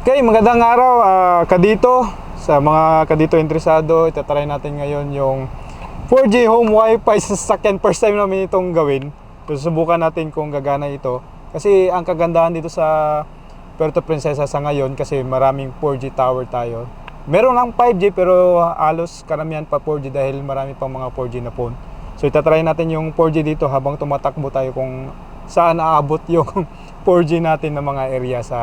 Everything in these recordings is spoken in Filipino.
Okay, magandang araw ah, kadito. Sa mga kadito interesado, itatry natin ngayon yung 4G home wifi sa sasakyan. First time namin itong gawin. Susubukan natin kung gagana ito. Kasi ang kagandahan dito sa Puerto Princesa sa ngayon kasi maraming 4G tower tayo. Meron lang 5G pero halos karamihan pa 4G dahil marami pang mga 4G na phone. So itatry natin yung 4G dito habang tumatakbo tayo kung saan aabot yung 4G natin ng mga area sa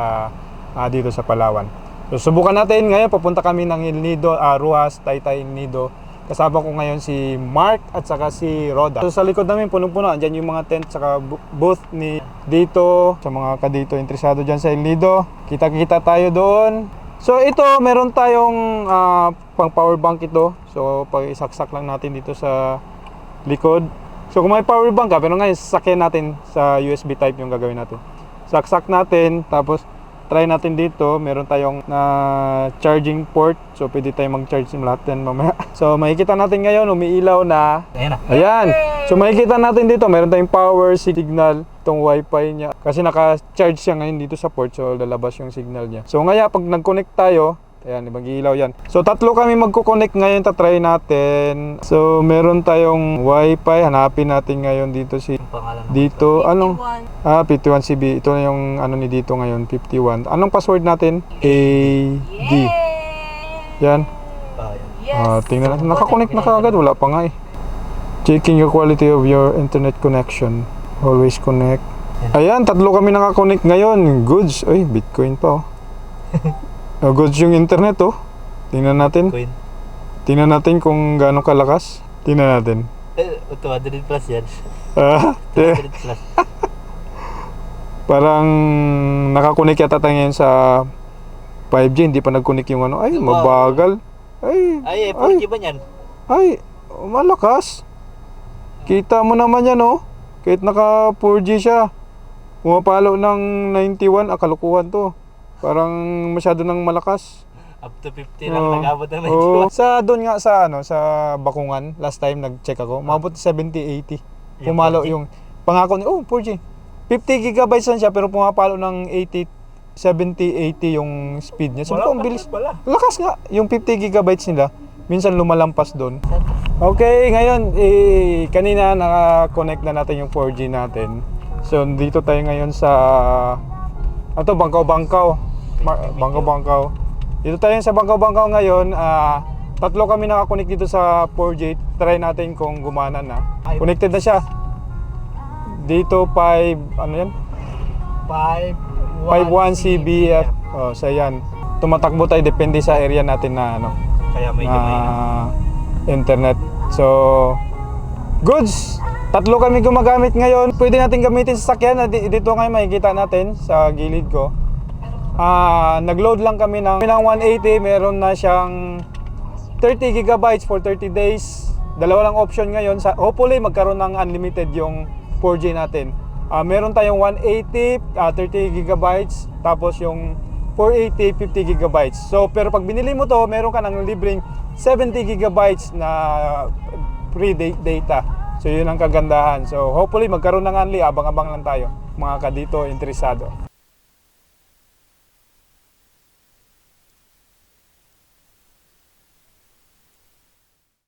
ah, dito sa Palawan. So subukan natin ngayon papunta kami ng El Nido, ah, Ruas, Taytay Nido. Kasama ko ngayon si Mark at saka si Roda. So sa likod namin punong-puno, andyan yung mga tent saka booth ni dito sa mga kadito interesado dyan sa El Nido. Kita-kita tayo doon. So ito, meron tayong ah, pang power bank ito. So pag isaksak lang natin dito sa likod. So kung may power bank ka, pero ngayon sasakyan natin sa USB type yung gagawin natin. Saksak natin, tapos try natin dito, meron tayong na charging port. So pwede tayong mag-charge ng lahat yan mamaya. So makikita natin ngayon, umiilaw na. Ayan na. Ayan. So makikita natin dito, meron tayong power signal itong wifi niya. Kasi naka-charge siya ngayon dito sa port, so lalabas yung signal niya. So ngayon, pag nag-connect tayo, ayan, mag-iilaw yan. So tatlo kami magko-connect ngayon, tatry natin. So meron tayong wifi, hanapin natin ngayon dito si pangalan dito, anong 51. Ah, 51CB. Ito na yung ano ni dito ngayon, 51. Anong password natin? AD. Yan. Ah. Ah, tingnan natin. Nakakonect na kaagad. Wala pa nga eh. Checking your quality of your internet connection. Always connect. Ayan, tatlo kami nakakonect ngayon. Goods. Ay, Bitcoin pa oh. Ah, goods yung internet oh. Tingnan natin. Coin. Tingnan natin kung gaano kalakas. Tingnan natin. Eh, 200 plus yan. Ah, 200 plus. Parang nakakunik yata tayo ngayon sa 5G, hindi pa nagkunik yung ano. Ay, mabagal. Ay, Ay, eh, 4G ba yan? ay, malakas. Kita mo naman yan, oh. Kahit naka 4G siya. Pumapalo ng 91, ah, kalukuhan to. Parang masyado nang malakas. Up to 50 lang Oo. nag-abot ng Oo. 91. Sa doon nga sa ano, sa Bakungan, last time nag-check ako, maabot 70, 80. Yung Pumalo 4G? yung pangako ni, oh, 4G. 50 gigabytes lang siya pero pumapalo ng 80 70, 80 yung speed niya. Sabi ko, ang bilis. Wala. Lakas nga. Yung 50 gigabytes nila, minsan lumalampas doon. Okay, ngayon, eh, kanina naka-connect na natin yung 4G natin. So, dito tayo ngayon sa, ano to, Bangkaw-Bangkaw. Ma- Bangkaw-Bangkaw. Dito tayo sa Bangkaw-Bangkaw ngayon. ah, tatlo kami naka-connect dito sa 4G. Try natin kung gumana na. Connected na siya. Dito 5, ano yan? 51 CBF. Oh, so yan. Tumatakbo tayo depende sa area natin na ano, Kaya may... na internet. So, goods. Tatlo kami gumagamit ngayon. Pwede natin gamitin sa sakyan. Dito ngayon makikita natin sa gilid ko. Ah, nag-load lang kami ng, ng 180. Meron na siyang 30 gigabytes for 30 days. Dalawa lang option ngayon. Sa, hopefully magkaroon ng unlimited yung 4G natin. Ah, meron tayong 180, ah, 30 gigabytes, tapos yung 480, 50 gigabytes. So, pero pag binili mo to, meron ka ng libreng 70 gigabytes na free da- data. So, yun ang kagandahan. So, hopefully magkaroon ng unli, abang-abang lang tayo, mga kadito interesado.